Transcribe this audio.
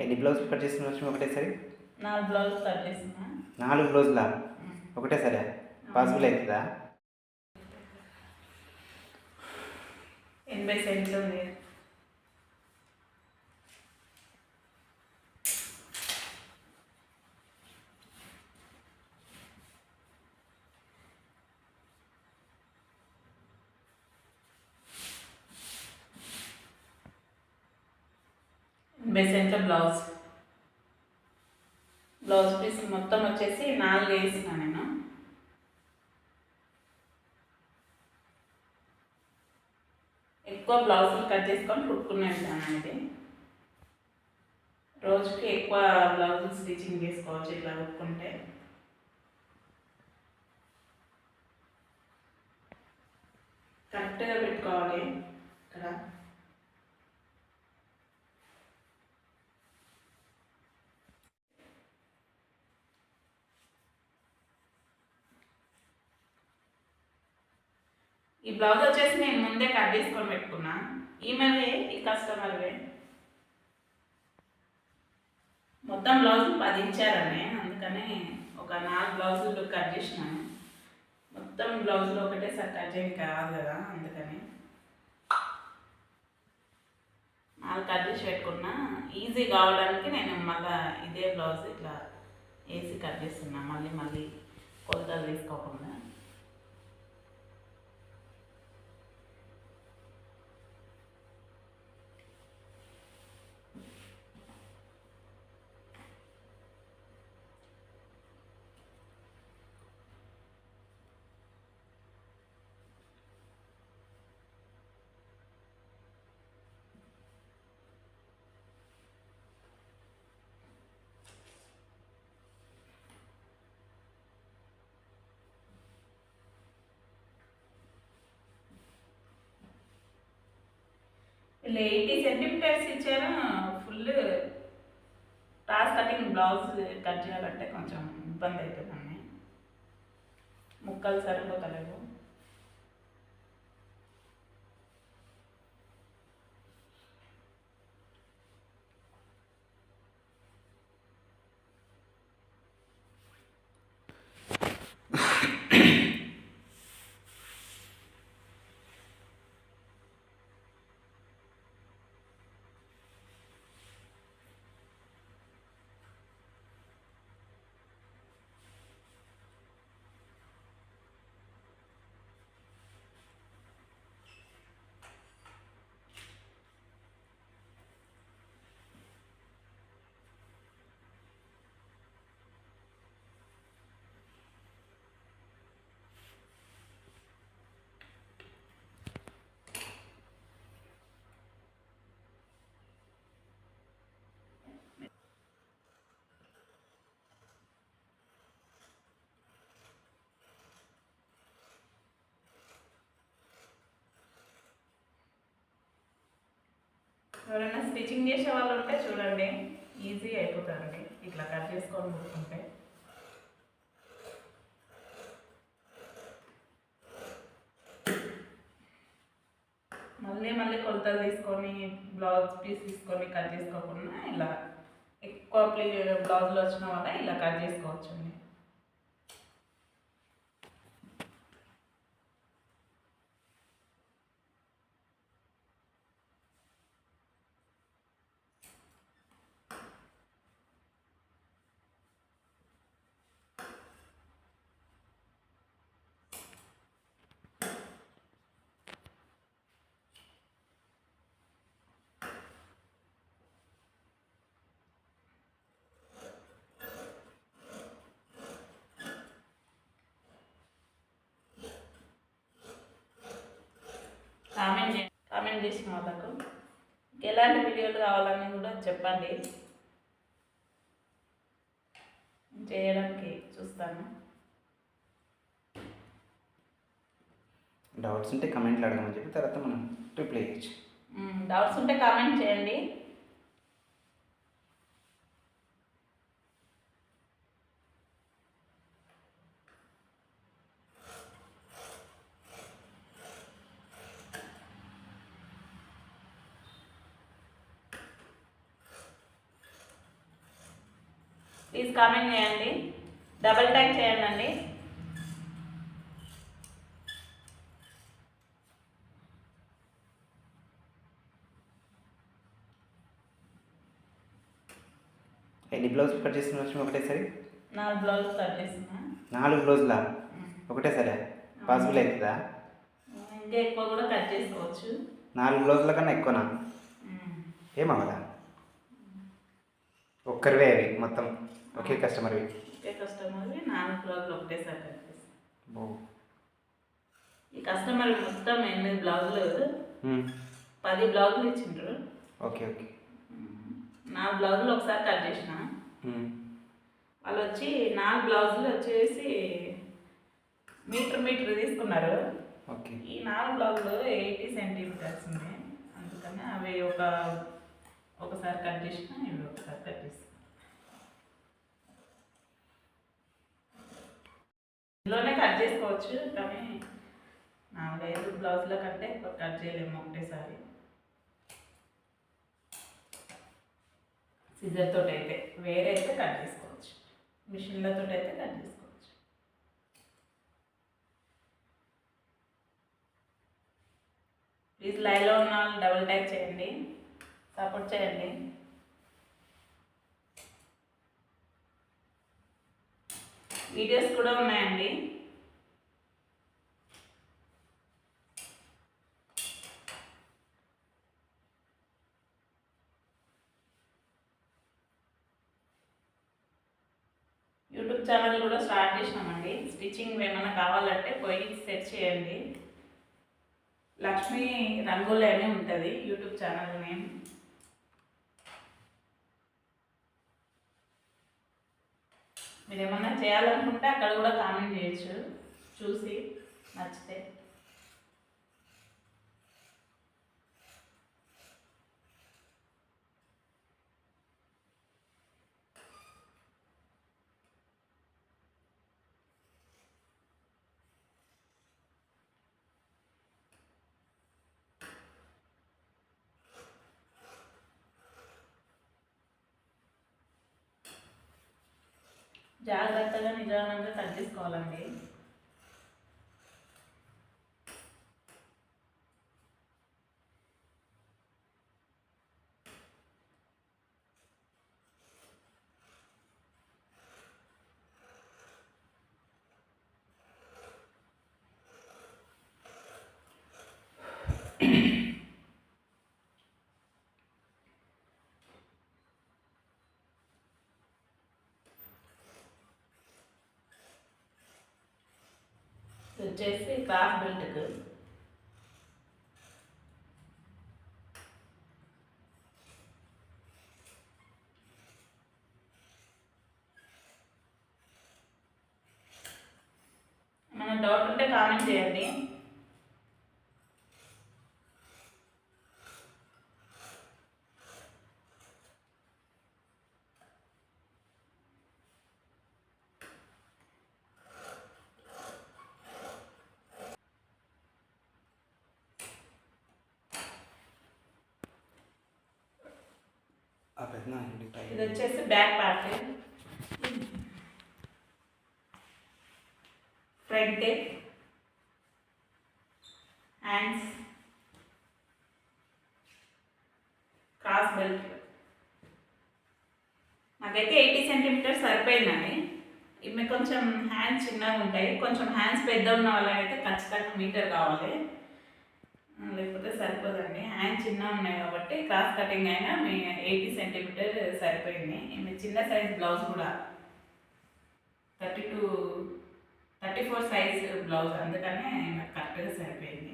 ఎన్ని బ్లౌజులు కట్ చేస్తున్నారు ఒకటేసారి. నాలుగు బ్లౌజ్ కట్ చేసిన నాలుగు బ్లౌజులా? ఒకటేసారి పాసిబుల్ అవుతుందా ఎనభై సెంట్లు ఉంది. ఎనభై బ్లౌజ్. బ్లౌజ్ పీస్ మొత్తం వచ్చేసి నాలుగు వేసిన నేను. ఎక్కువ బ్లౌజులు కట్ చేసుకొని కుట్టుకునే ఉంటాను ఇది. రోజుకి ఎక్కువ బ్లౌజులు స్టిచ్చింగ్ చేసుకోవచ్చు ఇట్లా కుట్టుకుంటే. కరెక్ట్గా పెట్టుకోవాలి. ఇక్కడ. ఈ బ్లౌజ్ వచ్చేసి నేను ముందే కట్ చేసుకొని పెట్టుకున్నా. ఈమెవే ఈ కస్టమర్వే మొత్తం బ్లౌజులు పది ఇచ్చారని అందుకని ఒక నాలుగు బ్లౌజులు కట్ చేసినాను మొత్తం బ్లౌజులు ఒకటేసారి కట్ చేయడం కాదు కదా అందుకని. నాలుగు కట్ చేసి పెట్టుకున్నా. ఈజీ కావడానికి నేను మళ్ళీ ఇదే బ్లౌజ్ ఇట్లా వేసి కట్ చేస్తున్నా. మళ్ళీ మళ్ళీ కొలతలు తీసుకోకుండా. వీళ్ళు ఎయిటీ సెంటీమీటర్స్ ఇచ్చారు? Full cross cutting blouse cut చేయాలంటే కొంచెం ఇబ్బంది అవుతుందండి ముక్కలు సరిపోతలేవు. ఎవరైనా స్టిచ్చింగ్ చేసే వాళ్ళు ఉంటే చూడండి. ఈజీ అయిపోతారండి ఇట్లా కట్ చేసుకొని కుట్టుకుంటే. మళ్ళీ మళ్ళీ కొలతలు తీసుకొని బ్లౌజ్ పీస్ తీసుకొని కట్ చేసుకోకుండా ఇలా ఎక్కువ ప్లే బ్లౌజ్లో వచ్చిన వల్ల ఇలా కట్ చేసుకోవచ్చండి. కామెంట్ చేసిన వాళ్ళకు ఎలాంటి వీడియోలు కావాలని కూడా చెప్పండి. చేయడానికి చూస్తాను. డౌట్స్ ఉంటే కమెంట్లు అడగమని చెప్పి తర్వాత మనం రిప్లై చేయొచ్చు డౌట్స్ ఉంటే కామెంట్ చేయండి. ప్లీజ్ కామెంట్ చేయండి. డబల్ ట్యాగ్ చేయండి అండి ఎన్ని బ్లౌజ్ కట్ చేసిన లక్ష్మి? ఒకటేసారి. నాలుగు బ్లౌజ్ కట్ చేసిన నాలుగు బ్లౌజులా? ఒకటేసారి? పాసిబుల్ అవుతుందా? ఇంకా ఎక్కువ కూడా కట్ చేసుకోవచ్చు. నాలుగు బ్లౌజుల కన్నా ఎక్కువనా? ఏమవ్వదా ఒక్కరివే అవి మొత్తం ఒకే కస్టమర్వి. ఒకే కస్టమర్వి నాలుగు బ్లౌజులు ఒకటేసారి ఈ కస్టమర్ మొత్తం ఎనిమిది బ్లౌజులు. పది బ్లౌజులు ఇచ్చిండ్రు. Okay okay. నాలుగు బ్లౌజులు ఒకసారి కట్ చేసిన. వాళ్ళు వచ్చి నాలుగు బ్లౌజులు వచ్చేసి మీటర్ మీటర్ తీసుకున్నారు. ఓకే. ఈ నాలుగు బ్లౌజులు ఎయిటీ సెంటీమీటర్స్ ఉన్నాయి. అందుకని అవి ఒక ఒకసారి కట్ చేసినా ఇవి ఒకసారి కట్ ఇందులోనే కట్ చేసుకోవచ్చు కానీ నాలుగైదు బ్లౌజ్లో కంటే కట్ చేయలేము ఒకటేసారి. సిజర్తో అయితే వేరే అయితే కట్ చేసుకోవచ్చు. మిషన్లతో అయితే కట్ చేసుకోవచ్చు. ప్లీజ్ లైవ్లో ఉన్న వాళ్ళు డబుల్ ట్యాగ్ చేయండి. సపోర్ట్ చేయండి వీడియోస్ కూడా ఉన్నాయండి. యూట్యూబ్ ఛానల్ కూడా స్టార్ట్ చేసినామండి. స్టిచ్చింగ్ ఏమైనా కావాలంటే పోయి సెర్చ్ చేయండి. లక్ష్మీ రంగోలి ఉంటుంది యూట్యూబ్ ఛానల్ నేమ్. మీరు ఏమన్నా చేయాలనుకుంటే అక్కడ కూడా కామెంట్ చేయొచ్చు. చూసి నచ్చితే. జాగ్రత్తగా నిదానంగా కట్ చేసుకోవాలండి వచ్చేసి క్రాస్ బెల్ట్కు మన డౌట్ ఉంటే కామెంట్ చేయండి ఆ పెద్ద ఇది ఇది వచ్చేసి back part. Front hands. Cross belt. నాకైతే ఎయిటీ సెంటీమీటర్స్ సరిపోయినాయి. ఇవి కొంచెం హ్యాండ్స్ చిన్నగా ఉంటాయి. కొంచెం హ్యాండ్స్ పెద్ద ఉన్న వాళ్ళకైతే ఖచ్చితంగా మీటర్ కావాలి. లేకపోతే సరిపోదండి. హ్యాండ్ చిన్న ఉన్నాయి కాబట్టి క్రాస్ కటింగ్ అయినా మీ ఎయిటీ సెంటీమీటర్ సరిపోయింది. ఈమె చిన్న సైజ్ బ్లౌజ్ కూడా thirty two thirty four size blouse అందుకనే నాకు కరెక్ట్గా సరిపోయింది.